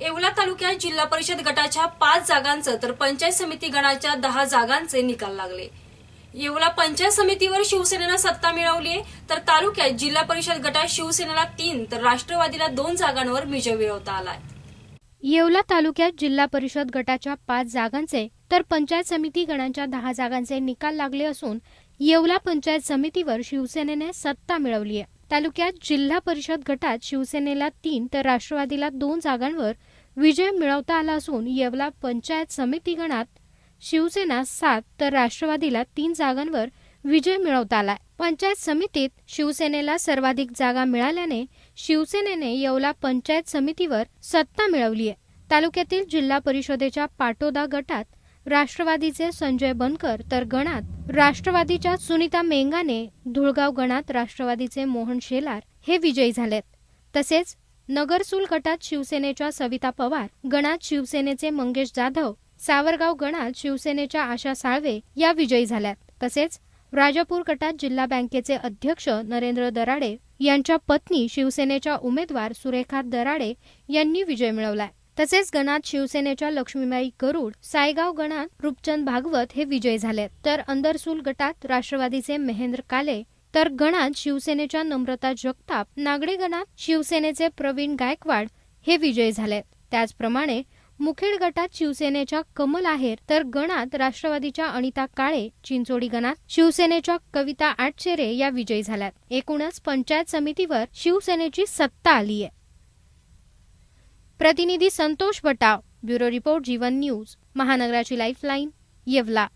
येवला तालुक्यात जिल्हा परिषद गटाच्या पाच जागांचं तर पंचायत समिती गणाच्या दहा जागांचे निकाल लागले. येवला पंचायत समितीवर शिवसेनेनं सत्ता मिळवली आहे तर तालुक्यात जिल्हा परिषद गटात शिवसेनेला तीन तर राष्ट्रवादीला दोन जागांवर विजय मिळवता आलाय. येवला तालुक्यात जिल्हा परिषद गटाच्या पाच जागांचे तर पंचायत समिती गणांच्या दहा जागांचे निकाल लागले असून येवला पंचायत समितीवर शिवसेनेने सत्ता मिळवली आहे तालुक्यात जिल्हा परिषद गटात शिवसेनेला तीन तर राष्ट्रवादीला दोन जागांवर विजय मिळवता आला असून येवला पंचायत समिती गणात शिवसेना सात तर राष्ट्रवादीला तीन जागांवर विजय मिळवता आलाय पंचायत समितीत शिवसेनेला सर्वाधिक जागा मिळाल्याने शिवसेनेने येवला पंचायत समितीवर सत्ता मिळवली आहे तालुक्यातील जिल्हा परिषदेच्या पाटोदा गटात राष्ट्रवादीचे संजय बनकर तर गणात राष्ट्रवादीच्या सुनीता मेंगाने धुळगाव गणात राष्ट्रवादीचे मोहन शेलार हे विजयी झालेत. तसेच नगरसूल गटात शिवसेनेच्या सविता पवार गणात शिवसेनेचे मंगेश जाधव सावरगाव गणात शिवसेनेच्या आशा साळवे या विजयी झाल्यात. तसेच राजापूर गटात जिल्हा बँकेचे अध्यक्ष नरेंद्र दराडे यांच्या पत्नी शिवसेनेच्या उमेदवार सुरेखा दराडे यांनी विजय मिळवलाय. तसेच गणात शिवसेनेच्या लक्ष्मीबाई गरुड सायगाव गणात रूपचंद भागवत हे विजयी झालेत. तर अंदरसूल गटात राष्ट्रवादीचे महेंद्र काले तर गणात शिवसेनेच्या नम्रता जगताप नागडे गणात शिवसेनेचे प्रवीण गायकवाड हे विजयी झालेत. त्याचप्रमाणे मुखेड गटात शिवसेनेच्या कमल आहेर तर गणात राष्ट्रवादीच्या अनिता काळे चिंचोडी गणात शिवसेनेच्या कविता आटचेरे या विजयी झाल्यात. एकूणच पंचायत समितीवर शिवसेनेची सत्ता आली आहे प्रतिनिधी Santosh Batav bureau report Jeevan news महानगराची lifeline Yeola.